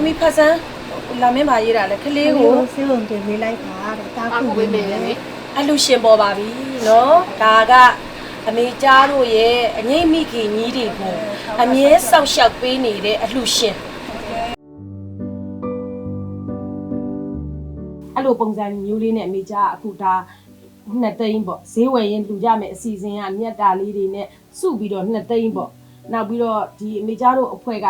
သမီးဖတ်စမ်းလာမင်းပါရေးတာလေခလေးလေးကိုကိုစေးုံတင်ပေးလိုက်ပါတဲ့တာအာခုခုပေးမယ်လေမေအလှရှင်ပေါ်ပါပြီနော်ဒါကအမေကြားတို့ရဲ့အငိမ့်မိခင်ကြီးတွေကိုအမြဲစောက်ရှောက်ပေးနေတဲ့အလှရှင်အဲ့လိုပုံစံမျိုးလေးနဲ့အမေကြားအခုဒါနှစ်သိန်းပေါ့ဈေးဝယ်ရင်လူကြမယ်အစီအစဉ်ကမြတ်တာလေးတွေနဲ့စုပြီးတော့နှစ်သိန်းပေါ့နောက်ပြီးတော့ဒီအမေကြားတို့အဖွဲ့က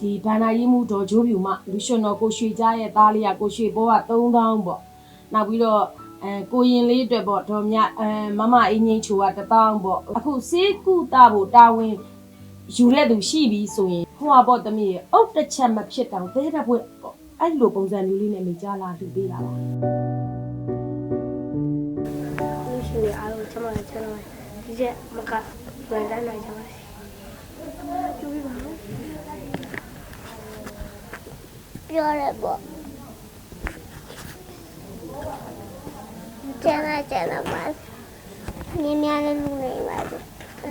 ဒီဘာနာရီမှုတော်ဂျိုးပြူမလူရှင်တော်ကိုရွှေကြားရဲ့သားလေးကကိုရွှေဘောက3000ပေါ့နောက်ပြီးတော့အဲကိုရင်လေးအတွက်ပေါ့ဒေါ်မြအဲမမအင်းငိမ့်ချိုက1000ပေါ့အခုစေးကုတာဖို့တာဝန်ယူတဲ့သူရှိပြီဆိုရင်ဟိုဟာပေါ့တမီးရဲ့အုတ်တစ်ချက်မဖြစ်တောင်သေးတဲ့ဘွဲ့ပေါ့အဲ့လိုပုံစံမျိုးလေးနဲ့မိကြလာလူပေးတာပါလူရှင်တွေအားလုံးချမ်းသာချမ်းသာဒီချက်မကဝန်တန်းနိုင်ကြပါစေကျူပြီးပါဦး ပြောရပေါ့ကျန်တာကျန်တာပါမြင်းများလည်းလူနေပါစေ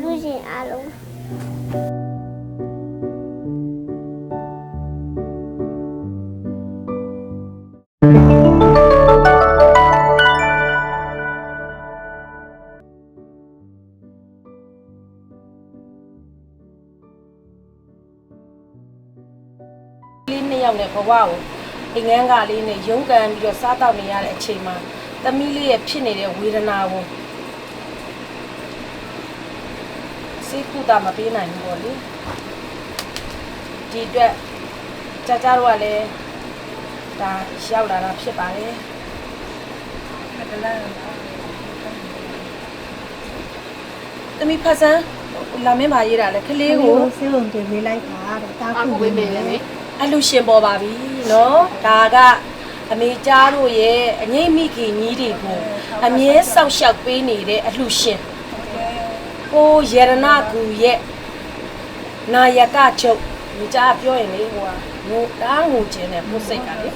လူရှင်အားလုံးလေး ဘဝကိုအိမ်ငန်းကလေးနဲ့ရုန်းကန်ပြီးတော့စားတောက်နေရတဲ့အချိန်မှာသမီးလေးရဲ့ဖြစ်နေတဲ့ဝေဒနာကိုစိတ်ကူတာမပေးနိုင်ဘူးပေါ့လေဒီအတွက်ကြာကြာတော့ကလည်းဒါရောက်လာတာဖြစ်ပါတယ်သမီးဖတ်စမ်းလာမင်းပါရေးတာလေခလေးလေးကိုကိုစေးုံတင်ပေးလိုက်ပါတဲ့တာအာခုခုပေးမယ်လေမေ အလှရှင်ပေါ်ပါပြီနော်ဒါကအမေကြားတို့ရဲ့အငိမ့်မိခင်ကြီးတွေကိုအမြဲစောက်ရှောက်ပေးနေတဲ့အလှရှင်ကိုရတနာကူရဲ့နာယကချုပ်မိကြားပြောရင်လေဟိုကငိုတားငိုခြင်းနဲ့ပုတ်စိတ်ကလေ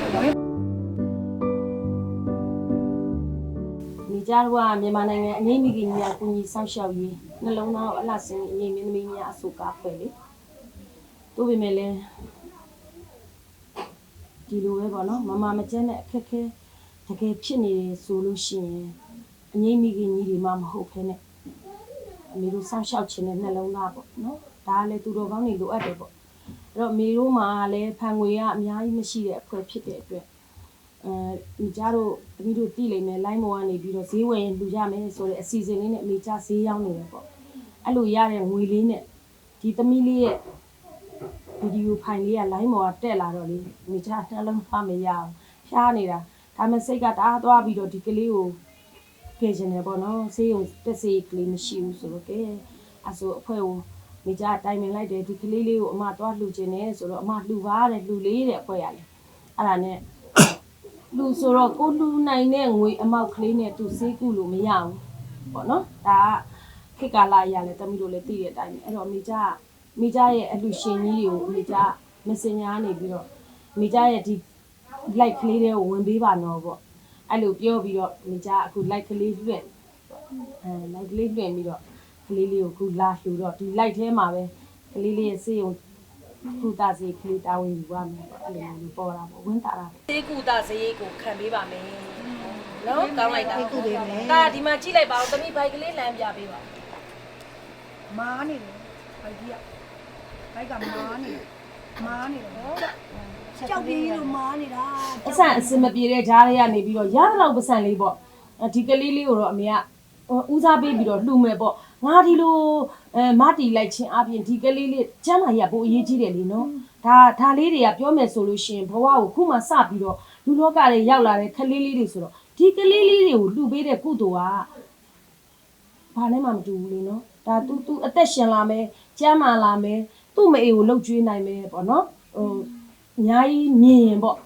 မိကြားတို့ကမြန်မာနိုင်ငံအငိမ့်မိခင်ကြီးကကူညီစောက်ရှောက်ရေးနှလုံးသားကိုအလှဆင်းအငိမ့်မင်းသမီးများအဆိုကားဖွဲ့လေတို့ပေမဲ့လည်း ဒီလိုပဲပေါ့နော်မမမကျန်းတဲ့အခက်ခဲတကယ်ဖြစ်နေတယ်ဆိုလို့ရှိရင်အငိမ့်မိခင်ကြီးတွေမှမဟုတ်ဖ ೇನೆ အမေတို့စောင့်ရှောက်ခြင်းနဲ့နှလုံးသားပေါ့နော်ဒါကလည်းသူတော်ကောင်းတွေလိုအပ်တယ်ပေါ့အဲ့တော့အမေတို့မှာလည်းဖန်ငွေကအများကြီးမရှိတဲ့အဖွဲ့ဖြစ်တဲ့အတွက်အဲဒီကြတို့တမီးတို့တိလိမ့်မယ်လိုင်းမောကနေပြီးတော့ဈေးဝယ်ရင်လူရမယ်ဆိုတဲ့အစီအစဉ်လေးနဲ့အမေကြဈေးရောက်နေတယ်ပေါ့အဲ့လိုရတဲ့ငွေလေးနဲ့ဒီသမီးလေးရဲ့ ဗီဒီယိုဖိုင်လေးက line ပေါ်ကတက်လာတော့လေမိချနှလုံးသားမရအောင်ဖျားနေတာဒါမဲ့စိတ်ကတအားသွားပြီးတော့ဒီကလေးကိုဖေးချင်တယ်ပေါ့နော်ဆေးရုံတက်စေးကလေးမရှိဘူးဆိုတော့ကဲအဆိုအဖွဲ့ကိုမိချတိုင်ပင်လိုက်တယ်ဒီကလေးလေးကိုအမသွားလှူချင်တယ်ဆိုတော့အမလှူပါတဲ့လှူလေးတဲ့အဖွဲ့ရလေအဲ့ဒါနဲ့လှူဆိုတော့ကိုလှူနိုင်တဲ့ငွေအမောက်ကလေးနဲ့သူဆေးကုလို့မရဘူးပေါ့နော်ဒါကခေတ်ကာလအရလဲတမီးတို့လည်းသိတဲ့အတိုင်းပဲအဲ့တော့မိချက မိကြရဲ့အလှရှင်ကြီးတွေကိုမိကြ messenger ကနေပြီးတော့မိကြရဲ့ဒီ like ကလေးတွေကိုဝင်ပေးပါတော့ပေါ့အဲ့လိုပြောပြီးတော့မိကြအခု like ကလေးလွှင့်အဲ like ကလေးလွှင့်ပြီးတော့ကလေးလေးကိုအခုလာလှူတော့ဒီ like ထဲမှာပဲကလေးလေးရဲ့စေယုံကုသစေကလေးတာဝန်ယူပါမယ်ပေါ့အဲ့လိုမျိုးပေါ်တာပေါ့ဝင်တာတာစေကုသစေကိုခံပေးပါမယ်နော်ကောင်းလိုက်တာခုပေးမယ်ဒါဒီမှာကြည့်လိုက်ပါဦးသမီးဘိုက်ကလေးလမ်းပြပေးပါမားနေတယ်ဘိုက်ကြီးက ဘိုက်ကမားနေတယ်မားနေတယ်ကြောက်ပြီးလို့မားနေတာပတ်စံအစင်မပြေတဲ့ဂျားတွေကနေပြီးတော့ရသလောက်ပတ်စံလေးပေါ့အဲဒီကလေးလေးကိုတော့အမေကဦးစားပေးပြီးတော့လှူမယ်ပေါ့ငါဒီလိုအဲမတီလိုက်ချင်းအပြင်ဒီကလေးလေးကျမ်းမာရပိုအရေးကြီးတယ်လीနော်ဒါဒါလေးတွေကပြောမယ်ဆိုလို့ရှိရင်ဘဝကိုခုမှစပြီးတော့လူလောကတွေရောက်လာတဲ့ကလေးလေးတွေဆိုတော့ဒီကလေးလေးတွေကိုလှူပေးတဲ့ကုသိုလ်ကဘာနဲ့မှမတူဘူးလေနော်ဒါသူသူအသက်ရှင်လာမယ်ကျမ်းမာလာမယ် သူ့မအေကိုလှုပ်ကြွေးနိုင်မယ်ပေါ့နော်ဟိုအများကြီးမြင်ရင်ပေါ့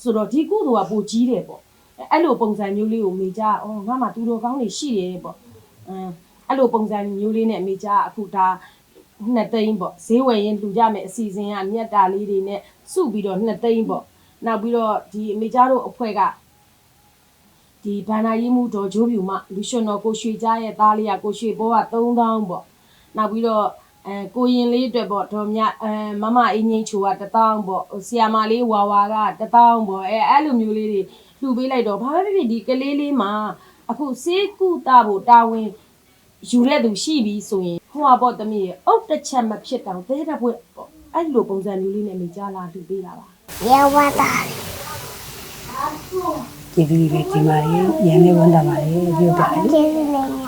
ဆိုတော့ဒီကုသိုလ်ကပိုကြီးတယ်ပေါ့အဲ့လိုပုံစံမျိုးလေးကိုမိကြအော်ငါမှသူတော်ကောင်းတွေရှိတယ်ပေါ့အဲအဲ့လိုပုံစံမျိုးလေးနဲ့မိကြအခုဒါနှစ်သိန်းပေါ့ဈေးဝယ်ရင်လူကြမယ်အစီအစဉ်ကမြတ်တာလေးတွေနဲ့စုပြီးတော့နှစ်သိန်းပေါ့နောက်ပြီးတော့ဒီအမေကြတို့အဖွဲ့ကဒီဘာနာရီမှုတော်ဂျိုးပြူမလူရှင်တော်ကိုရွှေကြားရဲ့သားလေးကကိုရွှေဘောက3000ပေါ့နောက်ပြီးတော့ အဲကိုရင်လေးအတွက်ပေါ့ဒေါ်မြအဲမမအင်းငိမ့်ချိုက1000ပေါ့ဟိုဆီယာမလေးဝါဝါက1000ပေါ့အဲအဲ့လိုမျိုးလေးတွေလှူပေးလိုက်တော့ဘာပဲဖြစ်ဖြစ်ဒီကလေးလေးမှာအခုစေးကုတဖို့တာဝန်ယူတဲ့သူရှိပြီဆိုရင်ဟိုဟာပေါ့တမီးရဲ့အုတ်တစ်ချက်မဖြစ်တောင်သေးတဲ့ဘွဲ့ပေါ့အဲ့လိုပုံစံမျိုးလေးနဲ့မိကြလာလှူပေးတာပါရဝတာကျေးဇူးတွေဒီမှာရရန်နေဝန်တာပါလေပြောပြတယ်ကျေးဇူးလ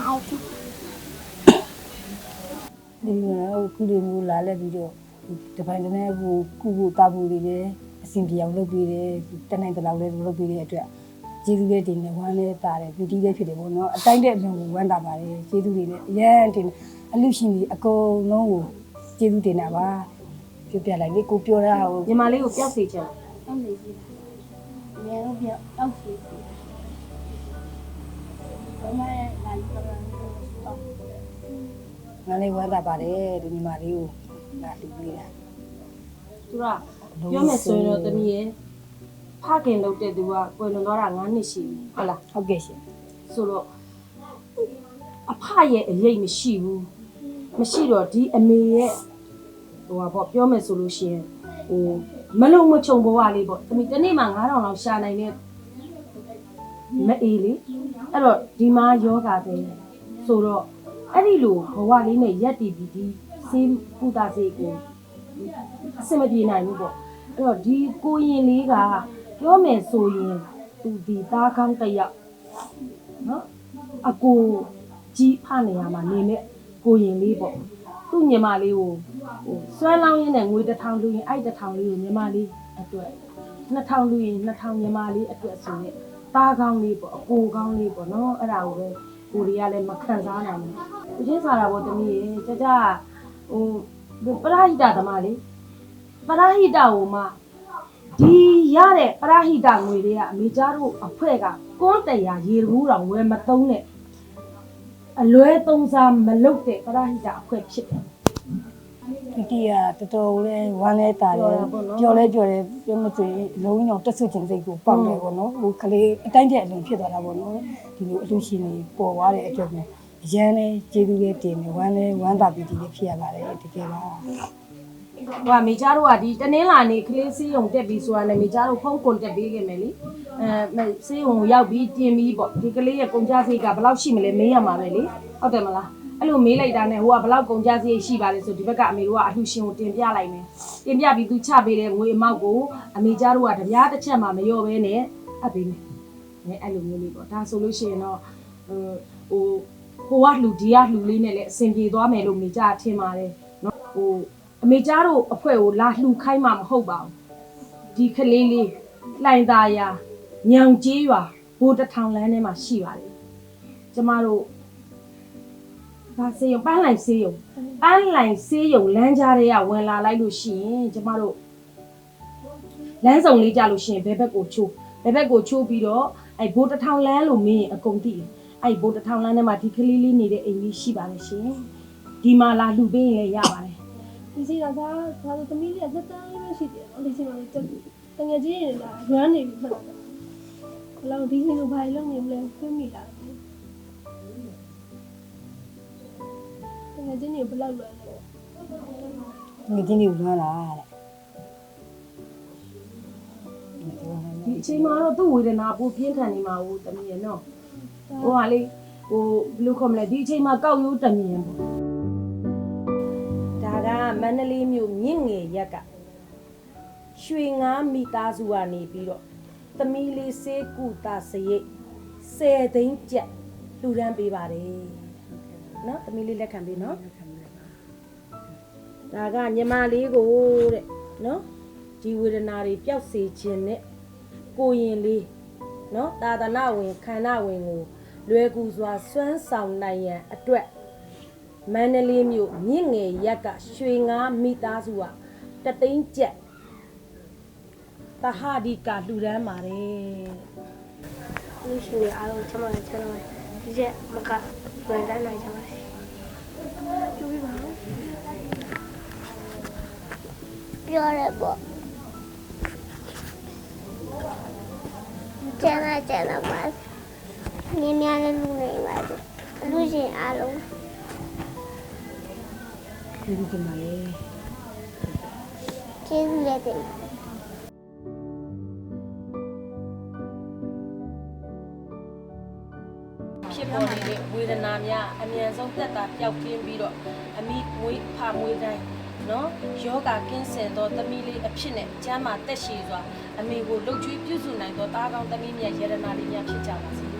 ဒီကတော့ခုလိုမျိုးလာလက်ပြီးတော့ဒီပိုင်းတည်းနဲ့ဟိုကုဖို့တာဖို့တွေလည်းအဆင်ပြေအောင်လုပ်ပေးတယ်တနိုင်တလောက်လည်းလုပ်ပေးတဲ့အတွက်ကျေးဇူးလေးတင်နေဝမ်းနဲ့တာတယ်ပီတိလေးဖြစ်တယ်ပေါ့နော်အတိုင်းတဲ့အလုံးကိုဝမ်းတာပါတယ်ကျေးဇူးတွေလည်းအရန်တင်အလူရှင်ကြီးအကုန်လုံးကိုကျေးဇူးတင်တာပါပြပြလိုက်လေကိုပြောတာဟိုညီမလေးကိုပျောက်စေချင်တယ်အောင်နေစီအများတော့ပြောအောက်စီစီဘာမှလည်းလာလို့တော့တော့ ငါလေးဝမ်းတာပါတယ်ဒီညီမလေးကိုငါတူပေးတာသူကပြောမယ်ဆိုရင်တော့တမီးရဲ့ဖခင်လုပ်တဲ့သူကကွယ်လွန်သွားတာ9နှစ်ရှိပြီဟုတ်လားဟုတ်ကဲ့ရှင်ဆိုတော့အဖရဲ့အရေးမရှိဘူးမရှိတော့ဒီအမေရဲ့ဟိုပါပေါ့ပြောမယ်ဆိုလို့ရှိရင်ဟိုမလုံမချုံဘဝလေးပေါ့တမီးတစ်နေ့မှ9000လောက်ရှာနိုင်တဲ့မအေးလေအဲ့တော့ဒီမှာယောဂပဲဆိုတော့ အဲ့ဒီလိုဘဝလေးနဲ့ရက်တည်ပြီးဒီစေးကုသစေးကိုအစမပြေနိုင်ဘူးပေါ့အဲ့တော့ဒီကိုရင်လေးကပြောမယ်ဆိုရင်သူဒီသားကောင်းတစ်ယောက်နော်အကိုကြီးဖနေရမှာနေနဲ့ကိုရင်လေးပေါ့သူ့ညီမလေးကိုဟိုဆွဲလောင်းရင်းနဲ့ငွေတစ်ထောင်လူရင်အဲ့တစ်ထောင်လေးကိုညီမလေးအတွက်နှစ်ထောင်လူရင်နှစ်ထောင်ညီမလေးအတွက်ဆိုရက်တားကောင်းလေးပေါ့အကိုကောင်းလေးပေါ့နော်အဲ့ဒါကိုပဲကိုရီးယားလည်းမခံစားနိုင်ဘူး သူချင်းစားတာပေါ့တမီးရေကြကြဟိုပရာဟိတသမားလေးပရာဟိတကိုမှဒီရတဲ့ပရဟိတငွေတွေကအမေကြားတို့အဖွဲ့ကကွန်းတရာရေဘူးတောင်ဝယ်မသုံးနဲ့အလွဲသုံးစားမလုပ်တဲ့ပရဟိတအဖွဲ့ဖြစ်တယ်ပီတိကတော်တော်လေးဝမ်းလဲတာတယ်ပြောတာပေါ့နော်ပြောလဲပြောတယ်ပြောမစွေလုံးအောင်တက်ဆွချင်စိတ်ကိုပေါက်တယ်ပေါ့နော်ဟိုကလေးအတိုင်းကျအလုံးဖြစ်သွားတာပေါ့နော်ဒီလိုအလူရှင်တွေပေါ်သွားတဲ့အတွက်ကို အရန်လဲကျေးဇူးလေးတင်တယ်ဝမ်းလဲဝမ်းသာပီတိလေးဖြစ်ရပါတယ်တကယ်ပါဟိုကမေကြားတို့ကဒီတနင်္လာနေ့ကလေးစီးုံတက်ပြီးဆိုတာနဲ့မေကြားတို့ဖုန်းကွန်တက်ပေးခဲ့မယ်လीအဲစီးုံရောက်ပြီးတင်ပြီးပေါ့ဒီကလေးရဲ့ကုန်ကြစိတ်ကဘယ်လောက်ရှိမလဲမေးရမှာပဲလေဟုတ်တယ်မလားအဲ့လိုမေးလိုက်တာနဲ့ဟိုကဘယ်လောက်ကုန်ကြစိတ်ရှိပါလဲဆိုဒီဘက်ကအမေတို့ကအလှရှင်ကိုတင်ပြလိုက်မယ်တင်ပြပြီးသူချပေးတဲ့ငွေအမောက်ကိုအမေကြားတို့ကတပြားတစ်ချက်မှမလျော့ဘဲနဲ့အပ်ပေးမယ်အဲအဲ့လိုမျိုးလေးပေါ့ဒါဆိုလို့ရှိရင်တော့ဟိုဟို ကလှူဒီကလှူလေးနဲ့လည်းအဆင်ပြေသွားမယ်လို့မေကြားထင်ပါတယ်နော်ဟိုအမေကြားတို့အဖွဲ့ကိုလာလှူခိုင်းမှမဟုတ်ပါဘူးဒီကလေးလေးလှိုင်သာယာညောင်ကျေးရွာဘိုးတစ်ထောင်လမ်းထဲမှာရှိပါတယ်ကျမတို့ဒါစေယုံပန်းလိုက်စေယုံပန်းလိုက်စေယုံလမ်းကြားတွေကဝင်လာလိုက်လို့ရှိရင်ကျမတို့လမ်းဆောင်လေးကြလို့ရှိရင်ဘယ်ဘက်ကိုချိုးဘယ်ဘက်ကိုချိုးပြီးတော့အဲဘိုးတစ်ထောင်လမ်းလို့မင်းအကုန်သိတယ် အဲဘိုးတစ်ထောင်လမ်းထဲမှာဒီကလေးလေးနေတဲ့အိမ်လေးရှိပါတယ်ရှင်ဒီမှာလာလှူပေးရင်လည်းရပါတယ်ဒီစီကသာဒါဆိုသမီးလေးကသက်တမ်းလေးပဲရှိတယ်နော်ဒီစီမှာတက်တငယ်ချင်းတွေလာရွမ်းနေပြီမှတ်တော့ဘယ်လောက်ဒီစီကိုဘာလုပ်နေမလဲခွင့်မိလာတယ်တငယ်ချင်းတွေဘယ်လောက်လွယ်လဲငွေချင်းတွေလွမ်းလာတဲ့ဒီအချိန်မှာတော့သူ့ဝေဒနာပိုပြင်းထန်နေမှာဟိုတမီးရနော် ဟိုဟာလေဟိုဘယ်လိုခေါ်မလဲဒီအချိန်မှာကောက်ရိုးတမီးရပေါ့ဒါကမန္တလေးမြို့မြင့်ငယ်ရက်ကရွှေငါးမိသားစုကနေပြီးတော့တမီးလေးစေးကူတာစရိတ်10သိန်းကျပ်လှူဒန်းပေးပါတယ်နော်တမီးလေးလက်ခံပေးနော်ဒါကညီမလေးကိုတဲ့နော်ဒီဝေဒနာတွေပျောက်စေခြင်းနဲ့ကိုရင်လေး နော်သာသနာဝင်ခန္ဓာဝင်ကိုလွယ်ကူစွာစွမ်းဆောင်နိုင်ရန်အတွက်မန္တလေးမြို့မြင့်ငယ်ရက်ကရွှေငါမိသားစုကတသိန်းကျပ်တဟဒီကလှူဒန်းပါတယ်လူရှင်တွေအားလုံးကျွန်မလည်းကျွန်တော်လည်းဒီချက်မကဝန်တန်းနိုင်ကြပါစေကျူပြီးပါပြောရဲပေါ့ ကျန်တာကျန်တာပါနင်းများလည်းလူနေပါဘူးလူရှင်အားလုံးကျေးဇူးတင်ပါတယ်ကျေးဇူးလည်းတင်ပါဖြစ်ပေါ်နေတဲ့ဝေဒနာများအမြန်ဆုံးတက်တာပျောက်ကင်းပြီးတော့အမိမွေးဖမွေးတိုင်း နော်ယောဂကင်းစင်သောသမီးလေးအဖြစ်နဲ့ကျမ်းမာတက်ရှိစွာအမေကိုလှုပ်ကြွေးပြုစုနိုင်သောတားကောင်းသမီးမြတ်ယရနာလေးများဖြစ်ကြပါစေ